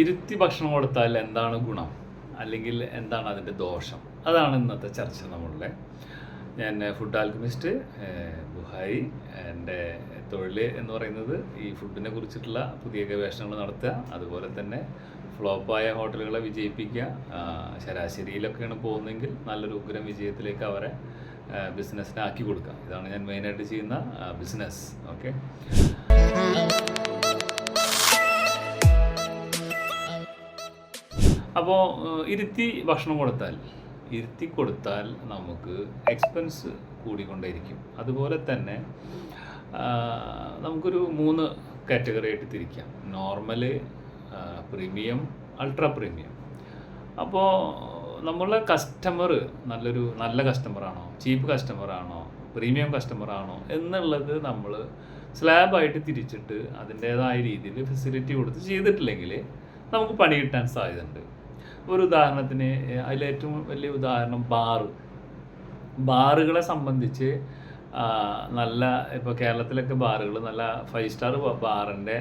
ഇരുത്തി ഭക്ഷണം കൊടുത്താൽ എന്താണ് ഗുണം? അല്ലെങ്കിൽ എന്താണ് അതിന്റെ ദോഷം? അതാണ് ഇന്നത്തെ ചർച്ച നമ്മളുടെ. ഞാൻ ഫുഡ് ആൽക്കമിസ്റ്റ് ബുഹാരി എന്റെ തൊഴിൽ എന്ന് പറയുന്നത് ഈ ഫുഡിനെ കുറിച്ചിട്ടുള്ള പുതിയ ഗവേഷണങ്ങൾ നടത്തുക. അതുപോലെ തന്നെ ഫ്ലോപ്പായ ഹോട്ടലുകളെ വിജയിപ്പിക്കുക. ശരാശരിയിലൊക്കെയാണ് പോകുന്നതെങ്കിൽ നല്ലൊരു ഉഗ്രം വിജയത്തിലേക്ക് അവരെ ബിസിനസ്സിനാക്കി കൊടുക്കുക. ഇതാണ് ഞാൻ മെയിനായിട്ട് ചെയ്യുന്ന ബിസിനസ് ഓക്കെ അപ്പോൾ ഇരുത്തി ഭക്ഷണം കൊടുത്താൽ? ഇരുത്തി കൊടുത്താൽ നമുക്ക് എക്സ്പെൻസ് കൂടിക്കൊണ്ടേയിരിക്കും. അതുപോലെ തന്നെ നമുക്കൊരു മൂന്ന് കാറ്റഗറി ആയിട്ട് തിരിക്കാം. നോർമൽ പ്രീമിയം അൾട്രാ പ്രീമിയം അപ്പോൾ നമ്മളെ കസ്റ്റമർ നല്ലൊരു നല്ല കസ്റ്റമറാണോ ചീപ്പ് കസ്റ്റമറാണോ പ്രീമിയം കസ്റ്റമറാണോ എന്നുള്ളത് നമ്മൾ സ്ലാബായിട്ട് തിരിച്ചിട്ട് അതിന്റേതായ രീതിയിൽ ഫെസിലിറ്റി കൊടുത്ത് ചെയ്തിട്ടില്ലെങ്കിൽ നമുക്ക് പണി കിട്ടാൻ സാധ്യതയുണ്ട്. ഒരു ഉദാഹരണത്തിന് അതിലേറ്റവും വലിയ ഉദാഹരണം ബാറ്. ബാറുകളെ സംബന്ധിച്ച് നല്ല ഇപ്പോൾ കേരളത്തിലൊക്കെ ബാറുകൾ നല്ല ഫൈവ് സ്റ്റാർ ബാറിന്റെ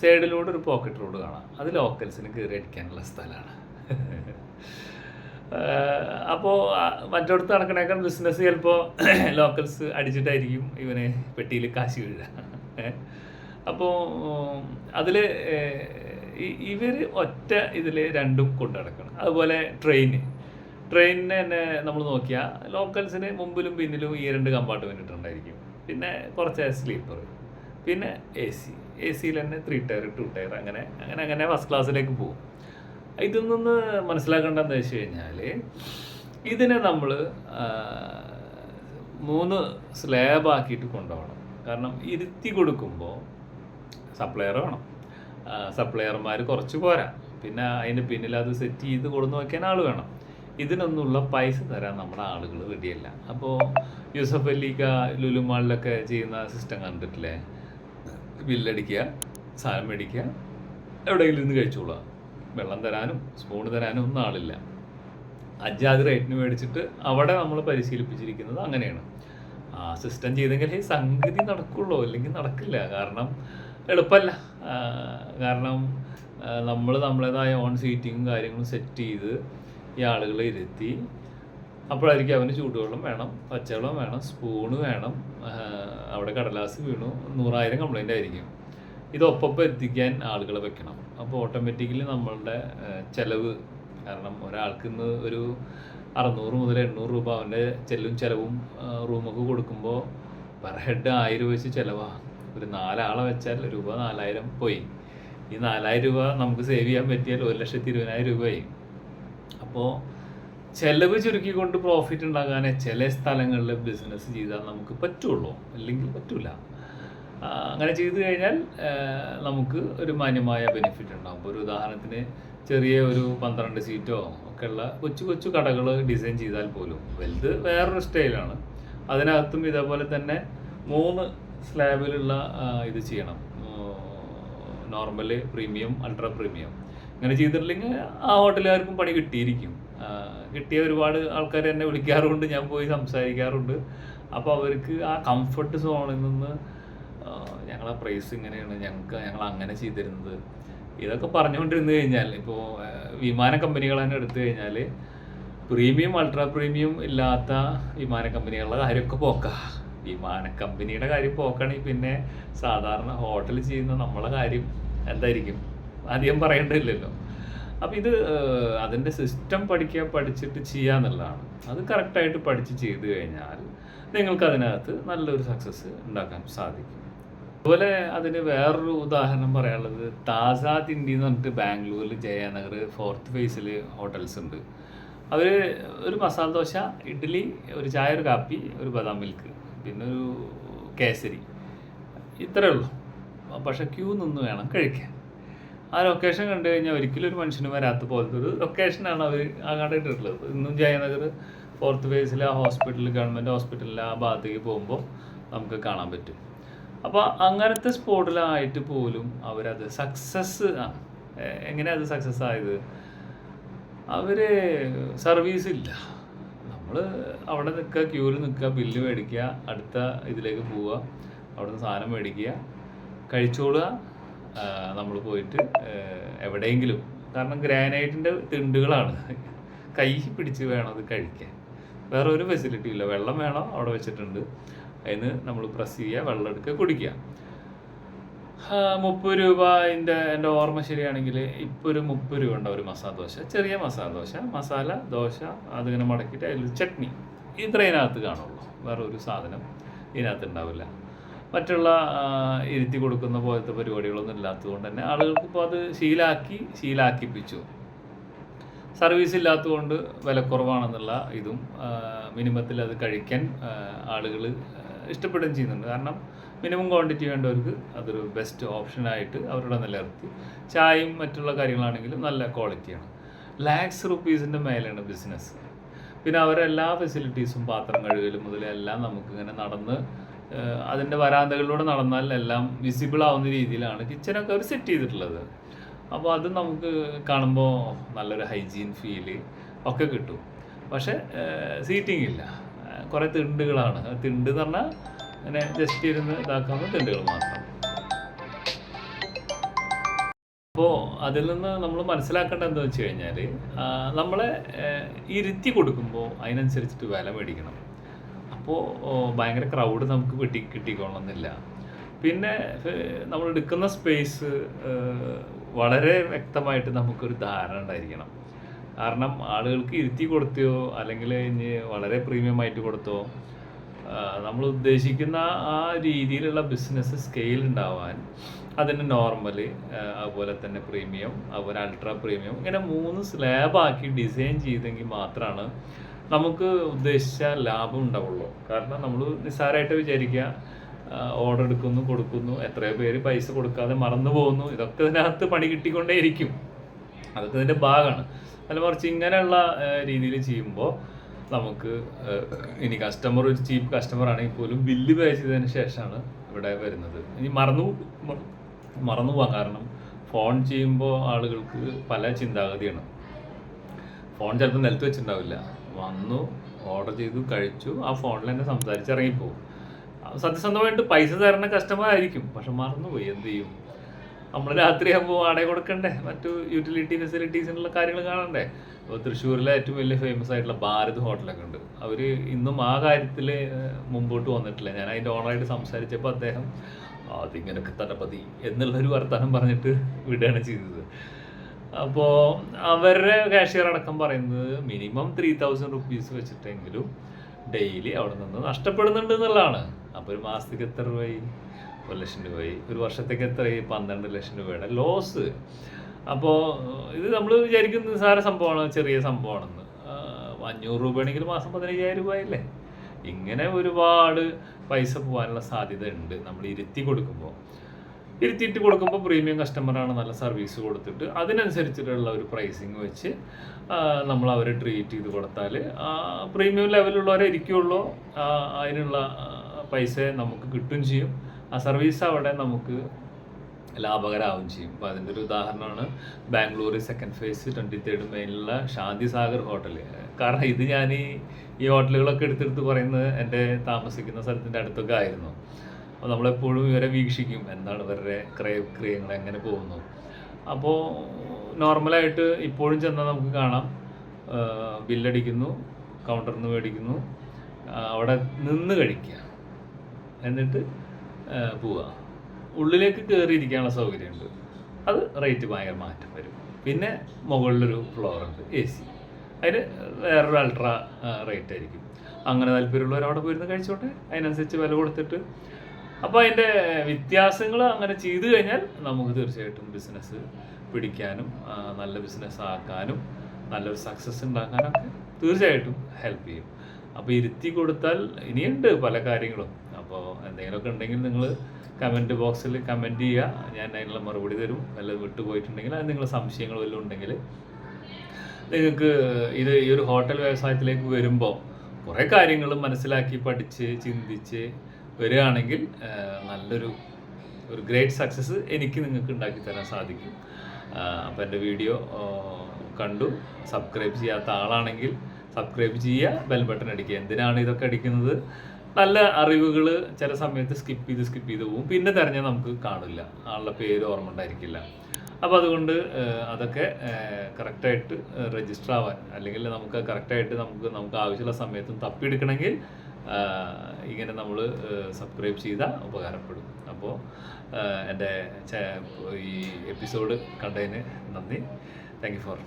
സൈഡിലൂടെ ഒരു പോക്കറ്റ് റോഡ് കാണാം. അത് ലോക്കൽസിന് കയറി അടിക്കാനുള്ള സ്ഥലമാണ് അപ്പോൾ മറ്റടുത്ത് നടക്കണേക്കാൾ ബിസിനസ് ചിലപ്പോൾ ലോക്കൽസ് അടിച്ചിട്ടായിരിക്കും ഇവന് പെട്ടിയിൽ കാശ് വീഴുക അപ്പോൾ അതിൽ ഇവർ ഒറ്റ ഇതിൽ രണ്ടും കൊണ്ടു നടക്കണം. അതുപോലെ ട്രെയിൻ ട്രെയിനിന് തന്നെ നമ്മൾ നോക്കിയാൽ ലോക്കൽസിന് മുമ്പിലും പിന്നിലും ഈ രണ്ട് കമ്പാർട്ട്മെന്റ് ഇട്ടുണ്ടായിരിക്കും പിന്നെ കുറച്ച് സ്ലീപ്പർ പിന്നെ എ സി എ സിയിൽ തന്നെ ത്രീ ടയർ ടു ടയർ അങ്ങനെ അങ്ങനെ അങ്ങനെ ഫസ്റ്റ് ക്ലാസ്സിലേക്ക് പോകും. ഇതിൽ നിന്ന് മനസ്സിലാക്കേണ്ടതെന്ന് വെച്ച് കഴിഞ്ഞാൽ ഇതിനെ നമ്മൾ മൂന്ന് സ്ലാബാക്കിയിട്ട് കൊണ്ടുപോകണം. കാരണം ഇരുത്തി കൊടുക്കുമ്പോൾ സപ്ലയർ വേണം. സപ്ലയർമാർ കുറച്ച് പോരാ. പിന്നെ അതിന് പിന്നിൽ അത് സെറ്റ് ചെയ്ത് കൊടുന്നു വയ്ക്കാൻ ആൾ വേണം. ഇതിനൊന്നുള്ള പൈസ തരാൻ നമ്മുടെ ആളുകൾ റെഡിയല്ല അപ്പോൾ യൂസഫ് അലിക്ക ലുലുമാളിലൊക്കെ ചെയ്യുന്ന സിസ്റ്റം കണ്ടിട്ടില്ലേ? ബില്ലടിക്കുക സാധനം മേടിക്കുക എവിടെയെങ്കിലും ഇരുന്ന് കഴിച്ചോളുക. വെള്ളം തരാനും സ്പൂൺ തരാനും ഒന്നും ആളില്ല. അജാതി റേറ്റിന് മേടിച്ചിട്ട് അവിടെ നമ്മൾ പരിശീലിപ്പിച്ചിരിക്കുന്നത് അങ്ങനെയാണ്. ആ സിസ്റ്റം ചെയ്തെങ്കിൽ സംഗതി നടക്കുള്ളൂ. അല്ലെങ്കിൽ നടക്കില്ല. കാരണം എളുപ്പമല്ല കാരണം നമ്മൾ നമ്മളേതായ ഓൺ സീറ്റിങ്ങും കാര്യങ്ങളും സെറ്റ് ചെയ്ത് ഈ ആളുകളെ ഇരുത്തി അപ്പോഴായിരിക്കും അവന് ചൂടുവെള്ളം വേണം പച്ചവെള്ളം വേണം സ്പൂണ് വേണം അവിടെ കടലാസ് വീണു നൂറായിരം കംപ്ലൈന്റ് ആയിരിക്കും. ഇത് ഒപ്പം എത്തിക്കാൻ ആളുകളെ വെക്കണം. അപ്പോൾ ഓട്ടോമാറ്റിക്കലി നമ്മളുടെ ചെലവ് കാരണം ഒരാൾക്ക് ഇന്ന് ഒരു അറുന്നൂറ് മുതൽ എണ്ണൂറ് രൂപ അവന്റെ ചെല്ലും ചിലവും റൂമൊക്കെ കൊടുക്കുമ്പോൾ പെർ ഹെഡ് ആയിരം വെച്ച് ചിലവാണ് ഒരു നാലാളെ വെച്ചാൽ രൂപ നാലായിരം പോയി. ഈ നാലായിരം രൂപ നമുക്ക് സേവ് ചെയ്യാൻ പറ്റിയാൽ ഒരു ലക്ഷത്തി ഇരുപതിനായിരം രൂപയായി. അപ്പോൾ ചെലവ് ചുരുക്കിക്കൊണ്ട് പ്രോഫിറ്റ് ഉണ്ടാകാനേ ചില സ്ഥലങ്ങളിൽ ബിസിനസ് ചെയ്താൽ നമുക്ക് പറ്റുള്ളൂ. അല്ലെങ്കിൽ പറ്റൂല. അങ്ങനെ ചെയ്തു കഴിഞ്ഞാൽ നമുക്ക് ഒരു മാന്യമായ ബെനിഫിറ്റ് ഉണ്ടാകും. ഒരു ഉദാഹരണത്തിന് ചെറിയ ഒരു പന്ത്രണ്ട് സീറ്റോ ഒക്കെ ഉള്ള കൊച്ചു കൊച്ചു കടകൾ ഡിസൈൻ ചെയ്താൽ പോലും വലുത് വേറൊരു സ്റ്റൈലാണ് അതിനകത്തും ഇതേപോലെ തന്നെ മൂന്ന് സ്ലാബിലുള്ള ഇത് ചെയ്യണം. നോർമൽ പ്രീമിയം അൾട്രാ പ്രീമിയം അങ്ങനെ ചെയ്തിട്ടില്ലെങ്കിൽ ആ ഹോട്ടലുകാർക്കും പണി കിട്ടിയിരിക്കും. കിട്ടിയ ഒരുപാട് ആൾക്കാർ എന്നെ വിളിക്കാറുണ്ട് ഞാൻ പോയി സംസാരിക്കാറുണ്ട്. അപ്പോൾ അവർക്ക് ആ കംഫർട്ട് സോണിൽ നിന്ന് ഞങ്ങളെ പ്രൈസ് ഇങ്ങനെയാണ് ഞങ്ങൾക്ക് ഞങ്ങൾ അങ്ങനെ ചെയ്തിരുന്നത്. ഇതൊക്കെ പറഞ്ഞുകൊണ്ടിരുന്നു കഴിഞ്ഞാൽ ഇപ്പോൾ വിമാന കമ്പനികൾ തന്നെ എടുത്തു കഴിഞ്ഞാൽ പ്രീമിയം അൾട്രാ പ്രീമിയം ഇല്ലാത്ത വിമാന കമ്പനികളുടെ കാര്യമൊക്കെ പോക്കാം. വിമാന കമ്പനിയുടെ കാര്യം പോക്കണെങ്കിൽ പിന്നെ സാധാരണ ഹോട്ടൽ ചെയ്യുന്ന നമ്മളെ കാര്യം എന്തായിരിക്കും? അധികം പറയേണ്ടതില്ലല്ലോ. അപ്പം ഇത് അതിന്റെ സിസ്റ്റം പഠിക്കുക പഠിച്ചിട്ട് ചെയ്യുക എന്നുള്ളതാണ് അത് കറക്റ്റായിട്ട് പഠിച്ച് ചെയ്തു കഴിഞ്ഞാൽ നിങ്ങൾക്ക് അതിനകത്ത് നല്ലൊരു സക്സസ് ഉണ്ടാക്കാൻ സാധിക്കും. അതുപോലെ അതിന് വേറൊരു ഉദാഹരണം പറയാനുള്ളത് താസാദ് ഇന്ത്യ എന്ന് പറഞ്ഞിട്ട് ബാംഗ്ലൂരിൽ ജയനഗർ ഫോർത്ത് ഫേസിൽ ഹോട്ടൽസ് ഉണ്ട്. അവർ ഒരു മസാല ദോശ ഇഡ്ഡലി ഒരു ചായ ഒരു കാപ്പി ഒരു ബദാം മിൽക്ക്. പിന്നെ ഒരു കേസരി. ഇത്രയേ ഉള്ളൂ. പക്ഷെ ക്യൂ നിന്ന് വേണം കഴിക്കാൻ. ആ ലൊക്കേഷൻ കണ്ടു കഴിഞ്ഞാൽ ഒരിക്കലും ഒരു മനുഷ്യന് വരാത്ത പോലത്തെ ഒരു ലൊക്കേഷനാണ് അവർ കണ്ടിട്ടുള്ളത് ഇന്നും ജയനഗർ ഫോർത്ത് ഫേസിലെ ആ ഹോസ്പിറ്റൽ ഗവൺമെന്റ് ഹോസ്പിറ്റലിൽ ആ ഭാഗത്തേക്ക് പോകുമ്പോൾ നമുക്ക് കാണാൻ പറ്റും. അപ്പോൾ അങ്ങനത്തെ സ്പോട്ടിലായിട്ട് പോലും അവരത് സക്സസ് എങ്ങനെയാണ് അത് സക്സസ് ആയത്? അവർ സർവീസ് ഇല്ല. നമ്മൾ അവിടെ നിൽക്കുക ക്യൂവിൽ നിൽക്കുക ബില്ല് മേടിക്കുക അടുത്ത ഇതിലേക്ക് പോവുക അവിടുന്ന് സാധനം മേടിക്കുക കഴിച്ചോളുക നമ്മൾ പോയിട്ട് എവിടെയെങ്കിലും. കാരണം ഗ്രാനൈറ്റിന്റെ തിണ്ടുകളാണ്. കൈ പിടിച്ച് വേണം അത് കഴിക്കാൻ. വേറെ ഒരു ഫെസിലിറ്റി ഇല്ല. വെള്ളം വേണം അവിടെ വെച്ചിട്ടുണ്ട്. അതിന് നമ്മൾ പ്രസ് ചെയ്യുക വെള്ളം എടുക്കുക കുടിക്കുക. മുപ്പത് രൂപ എന്റെ എന്റെ ഓർമ്മ ശരിയാണെങ്കിൽ ഇപ്പോൾ ഒരു മുപ്പത് രൂപ ഉണ്ട്? ഒരു മസാല ദോശ. ചെറിയ മസാല ദോശ മസാല ദോശ അതിങ്ങനെ മടക്കിയിട്ട് അതിൽ ചട്നി. ഇത്രയതിനകത്ത് കാണുള്ളൂ. വേറെ ഒരു സാധനം ഇതിനകത്ത് ഉണ്ടാവില്ല. മറ്റുള്ള ഇരുത്തി കൊടുക്കുന്ന പോലത്തെ പരിപാടികളൊന്നും ഇല്ലാത്തതുകൊണ്ട് തന്നെ ആളുകൾക്ക് ഇപ്പോൾ അത് ശീലാക്കി ശീലാക്കിപ്പിച്ചു. സർവീസ് ഇല്ലാത്തതുകൊണ്ട് വിലക്കുറവാണെന്നുള്ള ഇതും മിനിമത്തിൽ അത് കഴിക്കാൻ ആളുകൾ ഇഷ്ടപ്പെടുകയും ചെയ്യുന്നുണ്ട്. കാരണം മിനിമം ക്വാണ്ടിറ്റി വേണ്ടവർക്ക് അതൊരു ബെസ്റ്റ് ഓപ്ഷനായിട്ട് അവരുടെ നിലനിർത്തി. ചായയും മറ്റുള്ള കാര്യങ്ങളാണെങ്കിലും നല്ല ക്വാളിറ്റിയാണ് ലാക്സ് റുപ്പീസിന്റെ മേലെയാണ് ബിസിനസ് പിന്നെ അവരെല്ലാ ഫെസിലിറ്റീസും പാത്രം കഴുകലും മുതലെല്ലാം നമുക്കിങ്ങനെ നടന്ന് അതിന്റെ വരാന്തകളിലൂടെ നടന്നാൽ എല്ലാം വിസിബിൾ ആവുന്ന രീതിയിലാണ് കിച്ചനൊക്കെ അവർ സെറ്റ് ചെയ്തിട്ടുള്ളത്. അപ്പോൾ അത് നമുക്ക് കാണുമ്പോൾ നല്ലൊരു ഹൈജീൻ ഫീൽ ഒക്കെ കിട്ടും. പക്ഷേ സീറ്റിംഗ് ഇല്ല. കുറേ തിണ്ടുകളാണ്. തിണ്ട് എന്ന് പറഞ്ഞാൽ അങ്ങനെ ജസ്റ്റ് ഇരുന്ന് ഇതാക്കാവുന്ന തിണ്ടുകൾ മാത്രം. അപ്പോൾ അതിൽ നിന്ന് നമ്മൾ മനസ്സിലാക്കേണ്ടത് എന്താ വെച്ച് കഴിഞ്ഞാൽ നമ്മളെ ഇരുത്തി കൊടുക്കുമ്പോൾ അതിനനുസരിച്ചിട്ട് വില മേടിക്കണം. അപ്പോൾ ഭയങ്കര ക്രൗഡ് നമുക്ക് കിട്ടി കിട്ടിക്കൊള്ളണമെന്നില്ല. പിന്നെ നമ്മൾ എടുക്കുന്ന സ്പേസ് വളരെ വ്യക്തമായിട്ട് നമുക്കൊരു ധാരണ ഉണ്ടായിരിക്കണം. കാരണം ആളുകൾക്ക് ഇരുത്തി കൊടുത്തോ അല്ലെങ്കിൽ ഇനി വളരെ പ്രീമിയം ആയിട്ട് കൊടുത്തോ നമ്മൾ ഉദ്ദേശിക്കുന്ന ആ രീതിയിലുള്ള ബിസിനസ് സ്കെയിൽ ഉണ്ടാവാൻ അതിന് നോർമൽ അതുപോലെ തന്നെ പ്രീമിയം അതുപോലെ അൾട്രാ പ്രീമിയം ഇങ്ങനെ മൂന്ന് സ്ലാബാക്കി ഡിസൈൻ ചെയ്തെങ്കിൽ മാത്രമാണ് നമുക്ക് ഉദ്ദേശിച്ച ലാഭം ഉണ്ടാവുള്ളൂ. കാരണം നമ്മൾ നിസ്സാരമായിട്ട് വിചാരിക്കുക ഓർഡർ എടുക്കുന്നു കൊടുക്കുന്നു എത്രയോ പേര് പൈസ കൊടുക്കാതെ മറന്നു പോകുന്നു ഇതൊക്കെ ഇതിനകത്ത് പണി കിട്ടിക്കൊണ്ടേയിരിക്കും. അതൊക്കെ ഇതിന്റെ ഭാഗമാണ്. അല്ല മറിച്ച് ഇങ്ങനെയുള്ള രീതിയിൽ ചെയ്യുമ്പോൾ നമുക്ക് ഇനി കസ്റ്റമർ ഒരു ചീപ്പ് കസ്റ്റമർ ആണെങ്കിൽ പോലും ബില്ല് പേ ചെയ്തതിന് ശേഷമാണ് ഇവിടെ വരുന്നത്. ഇനി മറന്നു മറന്നു പോകാൻ കാരണം ഫോൺ ചെയ്യുമ്പോൾ ആളുകൾക്ക് പല ചിന്താഗതിയാണ്. ഫോൺ ചിലപ്പോൾ നിലത്ത് വെച്ചിട്ടുണ്ടാവില്ല. വന്നു ഓർഡർ ചെയ്തു കഴിച്ചു ആ ഫോണിൽ തന്നെ സംസാരിച്ചിറങ്ങിപ്പോകും. സത്യസന്ധമായിട്ട് പൈസ തരുന്ന കസ്റ്റമർ ആയിരിക്കും. പക്ഷെ മറന്നുപോയി. എന്ത് ചെയ്യും? നമ്മൾ രാത്രിയാകുമ്പോൾ വാടക കൊടുക്കണ്ടേ? മറ്റു യൂട്ടിലിറ്റി ഫെസിലിറ്റീസിനുള്ള കാര്യങ്ങൾ കാണണ്ടേ? അപ്പോൾ തൃശ്ശൂരിലെ ഏറ്റവും വലിയ ഫേമസ് ആയിട്ടുള്ള ഭാരത് ഹോട്ടലൊക്കെ ഉണ്ട്. അവർ ഇന്നും ആ കാര്യത്തിൽ മുമ്പോട്ട് വന്നിട്ടില്ല. ഞാൻ അതിന്റെ ഓണറായിട്ട് സംസാരിച്ചപ്പോൾ അദ്ദേഹം അതിങ്ങനൊക്കെ തന്നെ മതി എന്നുള്ളൊരു വർത്തമാനം പറഞ്ഞിട്ട് വിടുകയാണ് ചെയ്തത്. അപ്പോൾ അവരുടെ കാഷ്യർ അടക്കം പറയുന്നത് മിനിമം ത്രീ തൗസൻഡ് റുപ്പീസ് വെച്ചിട്ടെങ്കിലും ഡെയിലി അവിടെ നിന്ന് നഷ്ടപ്പെടുന്നുണ്ട് എന്നുള്ളതാണ്. അപ്പോൾ ഒരു മാസത്തേക്ക് എത്ര രൂപയായി ഒരു ലക്ഷം രൂപയായി ഒരു വർഷത്തേക്ക് എത്രയായി പന്ത്രണ്ട് ലക്ഷം രൂപയുടെ ലോസ് അപ്പോൾ ഇത് നമ്മൾ വിചാരിക്കുന്ന നിസ്സാര സംഭവമാണ് ചെറിയ സംഭവമാണെന്ന്. അഞ്ഞൂറ് രൂപയാണെങ്കിൽ മാസം പതിനയ്യായിരം രൂപയല്ലേ ഇങ്ങനെ ഒരുപാട് പൈസ പോകാനുള്ള സാധ്യത ഉണ്ട്. നമ്മൾ ഇരുത്തി കൊടുക്കുമ്പോൾ ഇരുത്തിയിട്ട് കൊടുക്കുമ്പോൾ പ്രീമിയം കസ്റ്റമറാണ് നല്ല സർവീസ് കൊടുത്തിട്ട് അതിനനുസരിച്ചിട്ടുള്ള ഒരു പ്രൈസിങ് വെച്ച് നമ്മൾ അവരെ ട്രീറ്റ് ചെയ്ത് കൊടുത്താൽ പ്രീമിയം ലെവലുള്ളവരെ ഇരിക്കുള്ളൂ. ആ, അതിനുള്ള പൈസ നമുക്ക് കിട്ടുകയും ചെയ്യും. ആ സർവീസ് അവിടെ നമുക്ക് ലാഭകരാവും ചെയ്യും. അപ്പോൾ അതിന്റെ ഒരു ഉദാഹരണമാണ് Bangalore second phase twenty third മെയിനിലുള്ള Shanti Sagar hotel കാരണം ഇത് ഞാൻ ഈ ഈ ഹോട്ടലുകളൊക്കെ എടുത്തെടുത്ത് പറയുന്നത് എന്റെ താമസിക്കുന്ന സ്ഥലത്തിന്റെ അടുത്തൊക്കെ ആയിരുന്നു. അപ്പോൾ നമ്മളെപ്പോഴും ഇവരെ വീക്ഷിക്കും. എന്താണ് ഇവരുടെ ക്രയ ക്രിയങ്ങൾ എങ്ങനെ പോകുന്നു. അപ്പോൾ നോർമലായിട്ട് ഇപ്പോഴും ചെന്നാൽ നമുക്ക് കാണാം. ബില്ലടിക്കുന്നു കൗണ്ടറിൽ നിന്ന് മേടിക്കുന്നു അവിടെ നിന്ന് കഴിക്കുക. എന്നിട്ട് പോവുക ഉള്ളിലേക്ക് കയറിയിരിക്കാനുള്ള സൗകര്യമുണ്ട്. അത് റേറ്റ് ഭയങ്കര മാറ്റം വരും. പിന്നെ മുകളിലൊരു ഫ്ലോർ ഉണ്ട് എ സി അതിന് വേറൊരു അൾട്രാ റേറ്റ് ആയിരിക്കും. അങ്ങനെ താല്പര്യമുള്ളവർ അവിടെ പോയിരുന്ന് കഴിച്ചോട്ടെ. അതിനനുസരിച്ച് വില കൊടുത്തിട്ട്. അപ്പോൾ അതിന്റെ വ്യത്യാസങ്ങൾ അങ്ങനെ ചെയ്തു കഴിഞ്ഞാൽ നമുക്ക് തീർച്ചയായിട്ടും ബിസിനസ് പിടിക്കാനും നല്ല ബിസിനസ് ആക്കാനും നല്ലൊരു സക്സസ് ഉണ്ടാക്കാനൊക്കെ തീർച്ചയായിട്ടും ഹെൽപ്പ് ചെയ്യും. അപ്പോൾ ഇരുത്തി കൊടുത്താൽ ഇനിയുണ്ട് പല കാര്യങ്ങളും. അപ്പോൾ എന്തെങ്കിലുമൊക്കെ ഉണ്ടെങ്കിൽ നിങ്ങൾ കമന്റ് ബോക്സിൽ കമന്റ് ചെയ്യുക ഞാൻ അതിനുള്ള മറുപടി തരും. വല്ലതും വിട്ടുപോയിട്ടുണ്ടെങ്കിൽ അത് നിങ്ങളുടെ സംശയങ്ങൾ വല്ലതും ഉണ്ടെങ്കിൽ നിങ്ങൾക്ക് ഇത് ഈ ഒരു ഹോട്ടൽ വ്യവസായത്തിലേക്ക് വരുമ്പോൾ കുറേ കാര്യങ്ങൾ മനസ്സിലാക്കി പഠിച്ച് ചിന്തിച്ച് വരികയാണെങ്കിൽ നല്ലൊരു ഒരു ഗ്രേറ്റ് സക്സസ് എനിക്ക് നിങ്ങൾക്ക് ഉണ്ടാക്കി തരാൻ സാധിക്കും. അപ്പോൾ എന്റെ വീഡിയോ കണ്ടു. സബ്സ്ക്രൈബ് ചെയ്യാത്ത ആളാണെങ്കിൽ സബ്സ്ക്രൈബ് ചെയ്യുക. ബെൽ ബട്ടൺ അടിക്കുക. എന്തിനാണ് ഇതൊക്കെ അടിക്കുന്നത്? നല്ല അറിവുകൾ ചില സമയത്ത് സ്കിപ്പ് ചെയ്ത് സ്കിപ്പ് ചെയ്ത് പോകും പിന്നെ തിരഞ്ഞാൽ നമുക്ക് കാണില്ല. ആളുടെ പേര് ഓർമ്മ ഉണ്ടായിരിക്കില്ല. അപ്പോൾ അതുകൊണ്ട് അതൊക്കെ കറക്റ്റായിട്ട് രജിസ്റ്റർ ആവാൻ അല്ലെങ്കിൽ നമുക്ക് കറക്റ്റായിട്ട് നമുക്ക് നമുക്ക് ആവശ്യമുള്ള സമയത്തും തപ്പിയെടുക്കണമെങ്കിൽ ഇങ്ങനെ നമ്മൾ സബ്സ്ക്രൈബ് ചെയ്താൽ ഉപകാരപ്പെടും. അപ്പോൾ എന്റെ ഈ എപ്പിസോഡ് കണ്ടതിന് നന്ദി. Thank you for